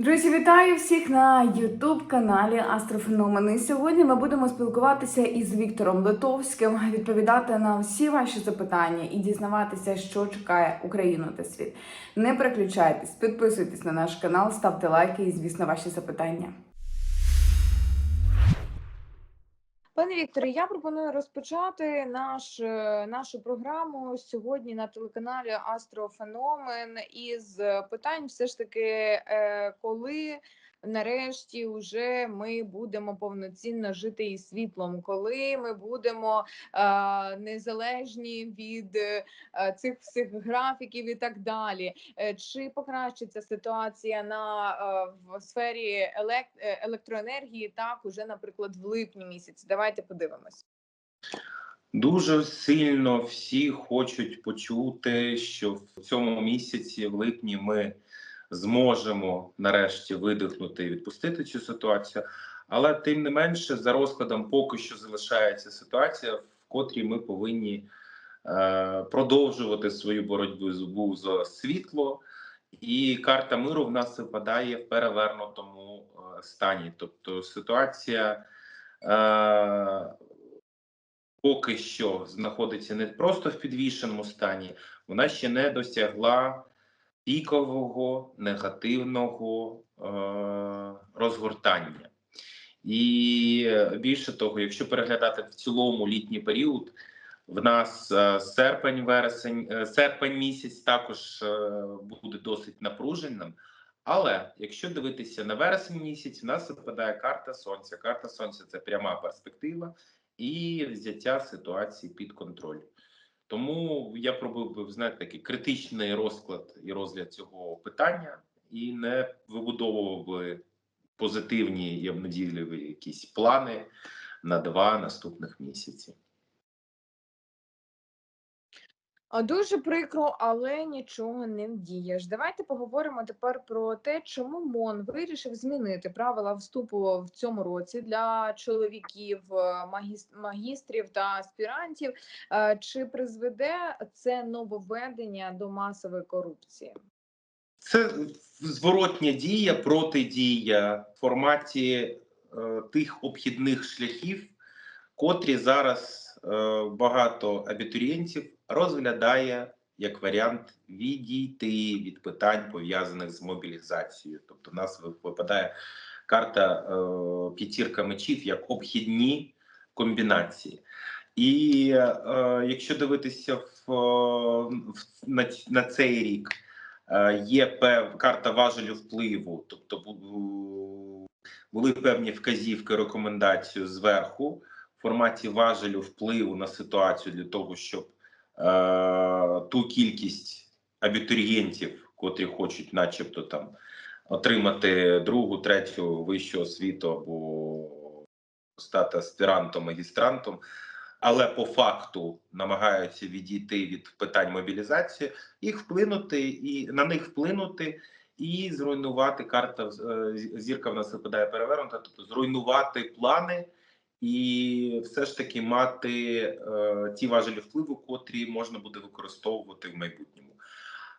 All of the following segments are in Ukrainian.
Друзі, вітаю всіх на Ютуб-каналі Астрофеномени. Сьогодні ми будемо спілкуватися із Віктором Литовським, відповідати на всі ваші запитання і дізнаватися, що чекає Україну та світ. Не переключайтесь, підписуйтесь на наш канал, ставте лайки і, звісно, ваші запитання. Пане Вікторе, я пропоную розпочати наш, е, нашу програму сьогодні на телеканалі Астрофеномен. Із питань, все ж таки, е, коли нарешті вже ми будемо повноцінно жити із світлом, коли ми будемо е, незалежні від е, цих всіх графіків і так далі. Е, Чи покращиться ситуація на е, в сфері елек- е, електроенергії так уже, наприклад, в липні місяці? Давайте подивимось. Дуже сильно всі хочуть почути, що в цьому місяці, в липні, ми зможемо нарешті видихнути і відпустити цю ситуацію. Але тим не менше, за розкладом поки що залишається ситуація, в котрій ми повинні е, продовжувати свою боротьбу з- за світло, і карта миру в нас випадає в перевернутому е, стані. Тобто ситуація. Е, поки що знаходиться не просто в підвішеному стані, вона ще не досягла пікового негативного е- розгортання. І більше того, якщо переглядати в цілому літній період, в нас е, серпень, вересень, е, серпень місяць також е, буде досить напруженим. Але якщо дивитися на вересень місяць, в нас випадає карта сонця. Карта сонця це пряма перспектива і взяття ситуації під контроль. Тому я пробив би знаєте, такий критичний розклад і розгляд цього питання, і не вибудовував би позитивні і обнадійливі якісь плани на два наступних місяці. Дуже прикро, але нічого не вдієш. Давайте поговоримо тепер про те, чому МОН вирішив змінити правила вступу в цьому році для чоловіків, е, магістрів та аспірантів. Е, Чи призведе це нововведення до масової корупції? Це зворотня дія, протидія в форматі е, тих обхідних шляхів, котрі зараз е, багато абітурієнтів розглядає як варіант відійти від питань пов'язаних з мобілізацією. Тобто, в нас випадає карта е, п'ятірка мечів як обхідні комбінації. І е, якщо дивитися в, в на, на цей рік. Е, Є пев карта важелю впливу, тобто були певні вказівки, рекомендації зверху в форматі важелю впливу на ситуацію для того, щоб е, ту кількість абітурієнтів, котрі хочуть, начебто, там отримати другу, третю вищу освіту або стати аспірантом, магістрантом, але по факту намагаються відійти від питань мобілізації їх вплинути і на них вплинути і зруйнувати карта е, зірка в нас випадає перевернута, тобто зруйнувати плани і все ж таки мати е, ті важелі впливу, котрі можна буде використовувати в майбутньому.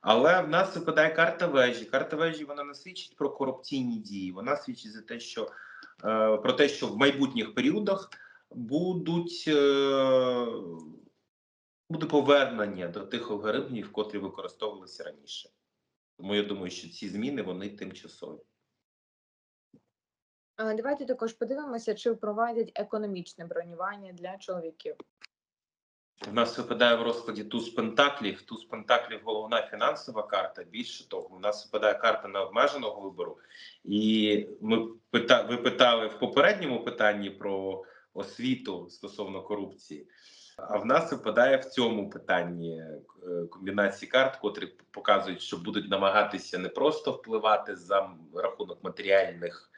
Але в нас випадає карта вежі. Карта вежі вона не свідчить про корупційні дії. Вона свідчить за те, що е, про те, що в майбутніх періодах будуть е, буде повернення до тих алгоритмів, котрі використовувалися раніше. Тому я думаю, що ці зміни вони тимчасові. Давайте також подивимося, чи впровадять економічне бронювання для чоловіків. У нас випадає в розкладі туз пентаклів. Туз пентаклів головна фінансова карта. Більше того, у нас випадає карта необмеженого вибору. І ми пита, ви питали в попередньому питанні про освіту стосовно корупції. А в нас випадає в цьому питанні е, комбінації карт, котрі показують, що будуть намагатися не просто впливати за рахунок матеріальних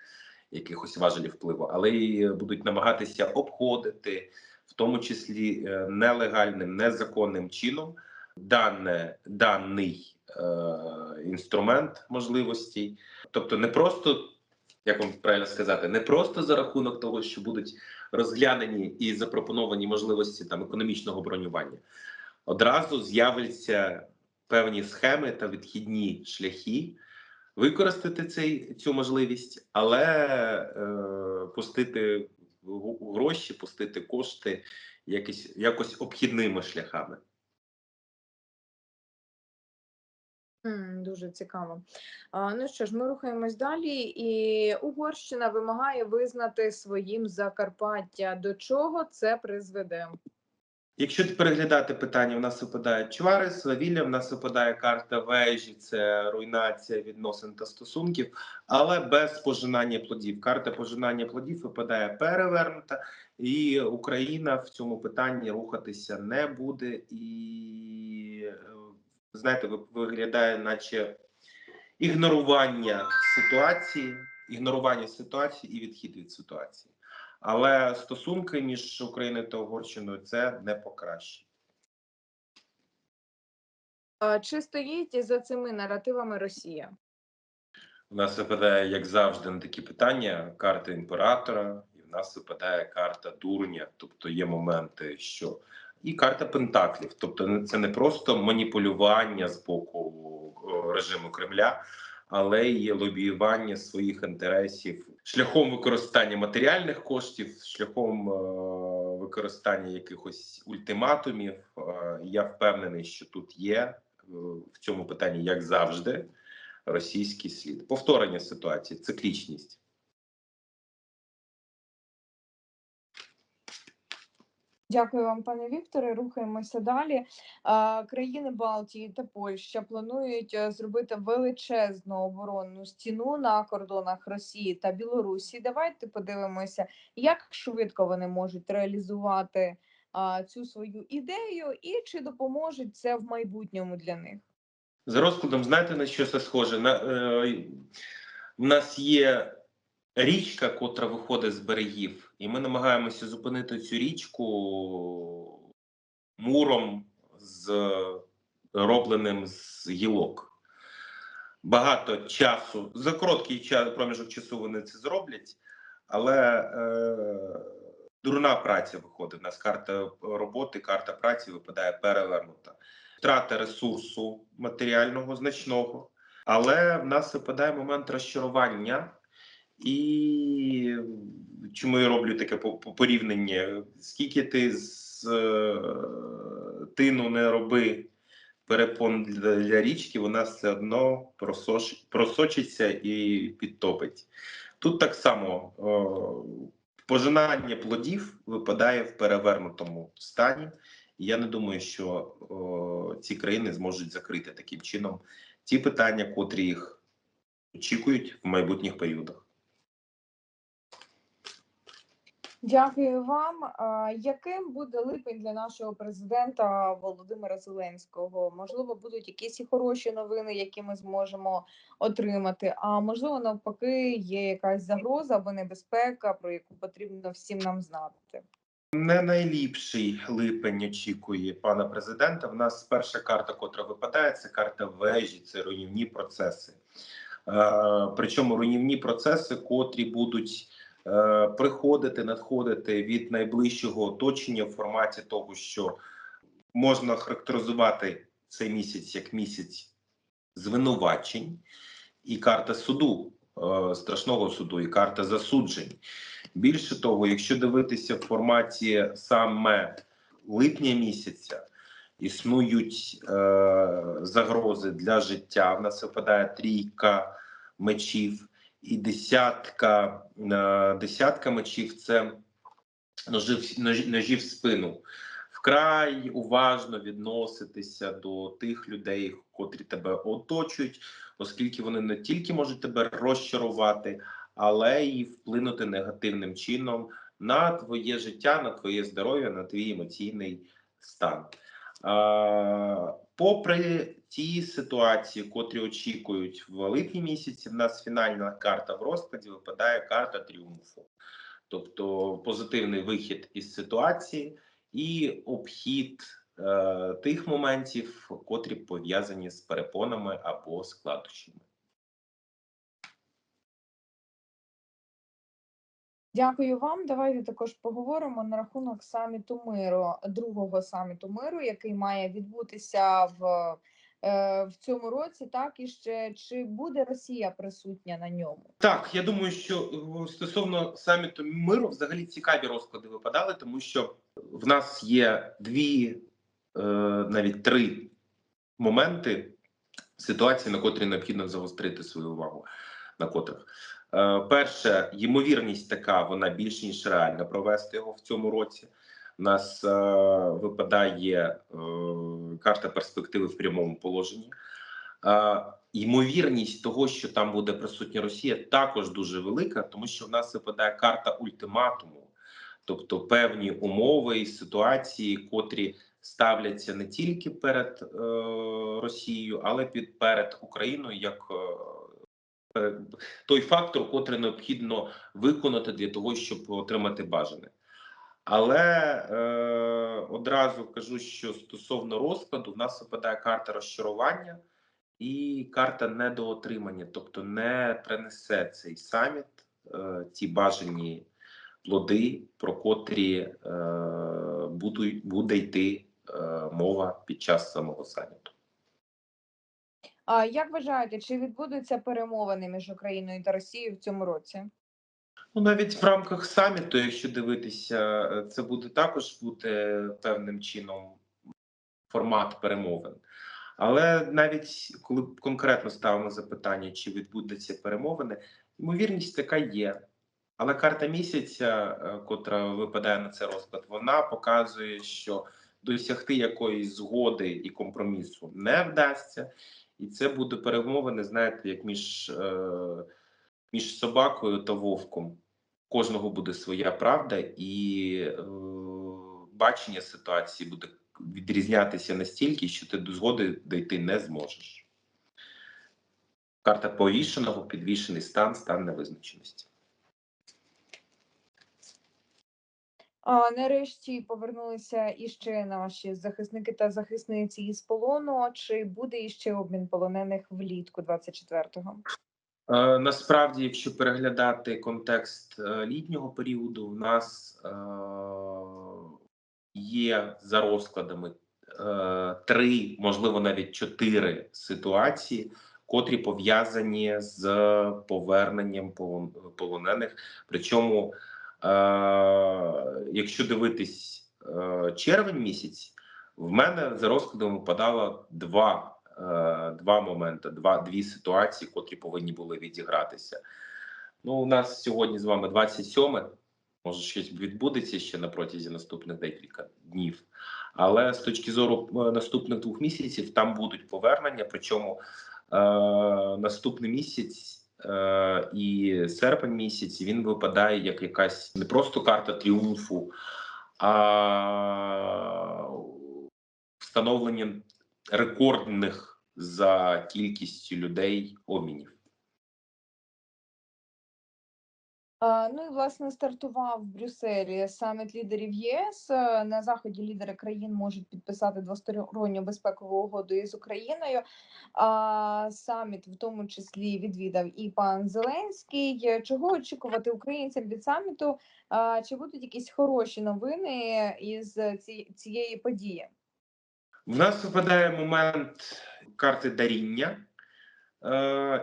якихось важелів впливу, але й будуть намагатися обходити, в тому числі е, нелегальним, незаконним чином, дане даний е, інструмент можливостей, тобто не просто. Як вам правильно сказати, не просто за рахунок того, що будуть розглянені і запропоновані можливості там економічного бронювання, одразу з'являться певні схеми та відхідні шляхи використати цей, цю можливість, але е, пустити гроші, пустити кошти якось, якось обхідними шляхами. Дуже цікаво. Ну що ж, ми рухаємось далі, і Угорщина вимагає визнати своїм Закарпаття. До чого це призведе? Якщо переглядати питання, в нас випадає чвари, свавілля, в нас випадає карта вежі, це руйнація відносин та стосунків, але без пожинання плодів. Карта пожинання плодів випадає перевернута, і Україна в цьому питанні рухатися не буде. І е, знаєте, ви- виглядає, наче ігнорування ситуації, ігнорування ситуації і відхід від ситуації. Але стосунки між Україною та Угорщиною це не покращить. Чи стоїть за цими наративами Росія? У нас випадає, як завжди, на такі питання карта імператора, і в нас випадає карта дурня. Тобто є моменти, що і карта пентаклів. Тобто, це не просто маніпулювання з боку режиму Кремля, але є лобіювання своїх інтересів шляхом використання матеріальних коштів, шляхом е, використання якихось ультиматумів. Е, я впевнений, що тут є е, в цьому питанні, як завжди російський слід. Повторення ситуації, циклічність. Дякую вам, пане Вікторе. Рухаємося далі. Країни Балтії та Польща планують е, зробити величезну оборонну стіну на кордонах Росії та Білорусі. Давайте подивимося, як швидко вони можуть реалізувати цю свою ідею, і чи допоможе це в майбутньому для них. За розкладом, знаєте, на що це схоже? На, е, в нас є річка, котра виходить з берегів, і ми намагаємося зупинити цю річку муром, з, робленим з гілок. Багато часу, за короткий час, проміжок часу вони це зроблять, але е, дурна праця виходить. У нас карта роботи, карта праці випадає перевернута втрата ресурсу матеріального значного, але в нас випадає момент розчарування, і чому я роблю таке по- по- порівняння? Скільки ти з е, тину не роби перепон для, річки, вона все одно просош, просочиться і підтопить. Тут так само е, пожинання плодів випадає в перевернутому стані. Я не думаю, що о, ці країни зможуть закрити таким чином ті питання, котрі їх очікують в майбутніх періодах. Дякую вам. Яким буде липень для нашого президента Володимира Зеленського? Можливо, будуть якісь хороші новини, які ми зможемо отримати. А можливо, навпаки, є якась загроза або небезпека, про яку потрібно всім нам знати. Не найліпший липень очікує пана президента. В нас перша карта, котра випадає, це карта вежі, це руйнівні процеси. Причому руйнівні процеси, котрі будуть приходити, надходити від найближчого оточення в форматі того, що можна характеризувати цей місяць як місяць звинувачень, і карта суду, е, страшного суду, і карта засуджень. Більше того, якщо дивитися в форматі саме липня місяця, існують е, загрози для життя. В нас випадає трійка мечів і десятка, е, десятка мечів це ножі, в- ножі, ножі в спину. Вкрай уважно відноситися до тих людей, котрі тебе оточують, оскільки вони не тільки можуть тебе розчарувати, але й вплинути негативним чином на твоє життя, на твоє здоров'я, на твій емоційний стан. Попри ті ситуації, котрі очікують в липні місяці, в нас фінальна карта в розкладі випадає карта тріумфу, тобто позитивний вихід із ситуації і обхід е, тих моментів, котрі пов'язані з перепонами або складнощами. Дякую вам. Давайте також поговоримо на рахунок саміту миру, другого саміту миру, який має відбутися в е, в цьому році, так і ще чи буде Росія присутня на ньому? Так, я думаю, що е, стосовно саміту миру, взагалі цікаві розклади випадали, тому що в нас є дві, е, навіть три моменти ситуації, на котрі необхідно загострити свою увагу. На котрих перше, ймовірність така, вона більш ніж реальна провести його в цьому році. У нас е, випадає е, карта перспективи в прямому положенні. Е, ймовірність того, що там буде присутня Росія, також дуже велика, тому що в нас випадає карта ультиматуму, тобто певні умови і ситуації, котрі ставляться не тільки перед е, Росією, але під перед Україною як е, е, той фактор, котрий необхідно виконати для того, щоб отримати бажане. Але е, одразу кажу, що стосовно розкладу, в нас випадає карта розчарування і карта недоотримання, тобто не принесе цей саміт е, ті бажані плоди, про котрі е, будуть, буде йти е, мова під час самого саміту. А як вважаєте, чи відбудуться перемовини між Україною та Росією в цьому році? Ну, навіть в рамках саміту, якщо дивитися, е, це буде також бути певним чином формат перемовин. Але навіть коли конкретно ставимо запитання, чи відбудуться перемовини, ймовірність така є. Але карта місяця, е, котра випадає на цей розклад, вона показує, що досягти якоїсь згоди і компромісу не вдасться, і це буде перемовини, знаєте, як між, е, між собакою та вовком. Кожного буде своя правда, і е, бачення ситуації буде відрізнятися настільки, що ти до згоди дійти не зможеш. Карта повішеного, підвішений стан, стан невизначеності. А нарешті повернулися іще наші захисники та захисниці із полону. Чи буде іще обмін полонених влітку 24-го? Е, насправді, якщо переглядати контекст е, літнього періоду, в нас е, є за розкладами три, можливо, навіть чотири ситуації, котрі пов'язані з поверненням полон- полонених. Причому, якщо дивитись е, червень місяць, в мене за розкладом випадало два, е, два моменти, два, дві ситуації, котрі повинні були відігратися. Ну, у нас сьогодні з вами 27 може щось відбудеться ще на протязі наступних декілька днів. Але з точки зору е, наступних двох місяців там будуть повернення. Причому е, наступний місяць е, і серпень місяць він випадає як якась не просто карта тріумфу, а встановлення рекордних за кількістю людей обмінів. Ну і власне стартував в Брюсселі саміт лідерів ЄС. Е, На заході лідери країн можуть підписати двосторонню безпекову угоду із Україною. А саміт в тому числі відвідав і пан Зеленський. Е, Чого очікувати українцям від саміту? Чи будуть якісь хороші новини із ці- цієї події? В нас випадає момент карти даріння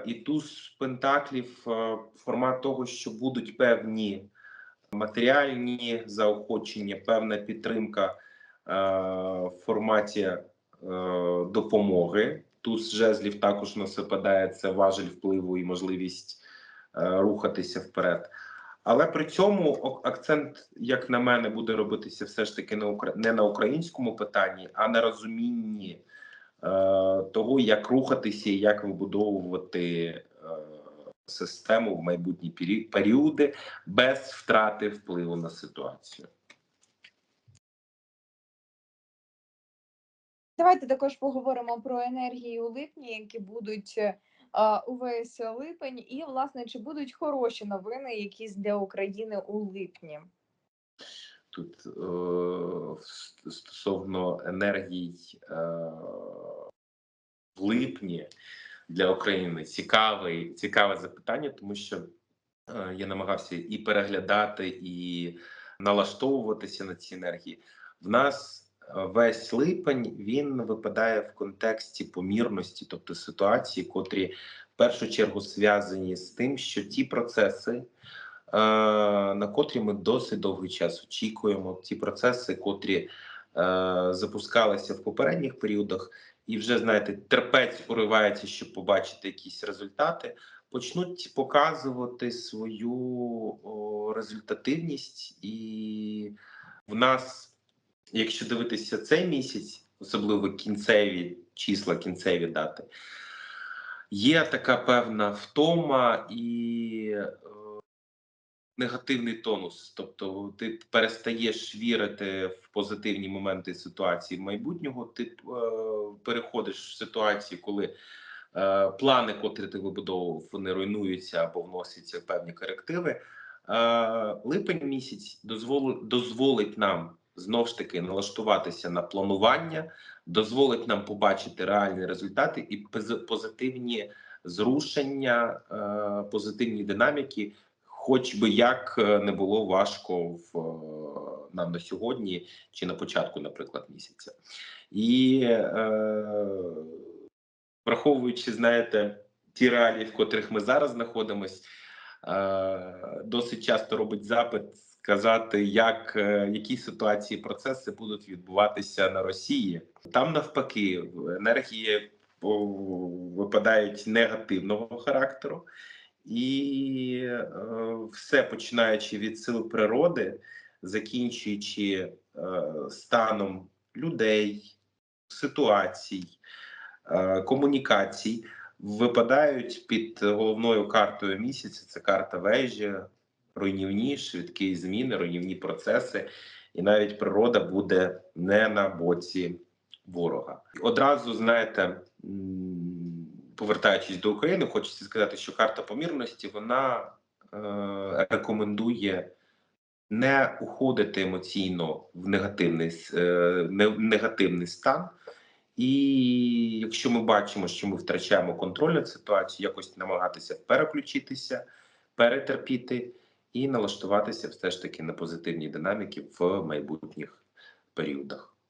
і туз пентаклів, е, формат того, що будуть певні матеріальні заохочення, певна підтримка е, в форматі е, допомоги. Туз жезлів також у нас випадає це важель впливу і можливість е, рухатися вперед. Але при цьому акцент, як на мене, буде робитися все ж таки не на українському питанні, а на розумінні е, того, як рухатися і як вибудовувати е, систему в майбутні періоди без втрати впливу на ситуацію. Давайте також поговоримо про енергії у липні, які будуть е, увесь липень, і власне чи будуть хороші новини якісь для України у липні? Тут е, стосовно енергій е, в липні для України цікаве, цікаве запитання, тому що е, я намагався і переглядати, і налаштовуватися на ці енергії. В нас весь липень він випадає в контексті помірності, тобто ситуації, котрі в першу чергу зв'язані з тим, що ті процеси, е, на котрі ми досить довгий час очікуємо, ті процеси, котрі е, запускалися в попередніх періодах, і вже знаєте, терпець уривається, щоб побачити якісь результати, почнуть показувати свою результативність, і в нас, якщо дивитися цей місяць, особливо кінцеві числа, кінцеві дати, є така певна втома. І е, негативний тонус. Тобто ти перестаєш вірити в позитивні моменти ситуації майбутнього. Ти е, переходиш в ситуацію, коли е, плани, котрі ти вибудовував, вони руйнуються або вносяться певні корективи. Е, липень місяць дозволить, дозволить нам знов ж таки налаштуватися на планування, дозволить нам побачити реальні результати і пози- позитивні зрушення, е, позитивні динаміки, хоч би як е, не було важко в е, нам на сьогодні чи на початку, наприклад, місяця. І е, враховуючи, знаєте, ті реалії, в котрих ми зараз знаходимось, е, досить часто робить запит сказати, як е, які ситуації, процеси будуть відбуватися на Росії. Там навпаки, енергії випадають негативного характеру, і е, все починаючи від сил природи, закінчуючи е, станом людей, ситуацій, е, комунікацій, випадають під головною картою місяця. Це карта вежі, руйнівні, швидкі зміни, руйнівні процеси, і навіть природа буде не на боці ворога. Одразу знаєте, повертаючись до України, хочеться сказати, що карта помірності вона е, рекомендує не уходити емоційно в негативний, е, негативний стан. І якщо ми бачимо, що ми втрачаємо контроль над ситуацією, якось намагатися переключитися, перетерпіти і налаштуватися все ж таки на позитивні динаміки в майбутніх періодах.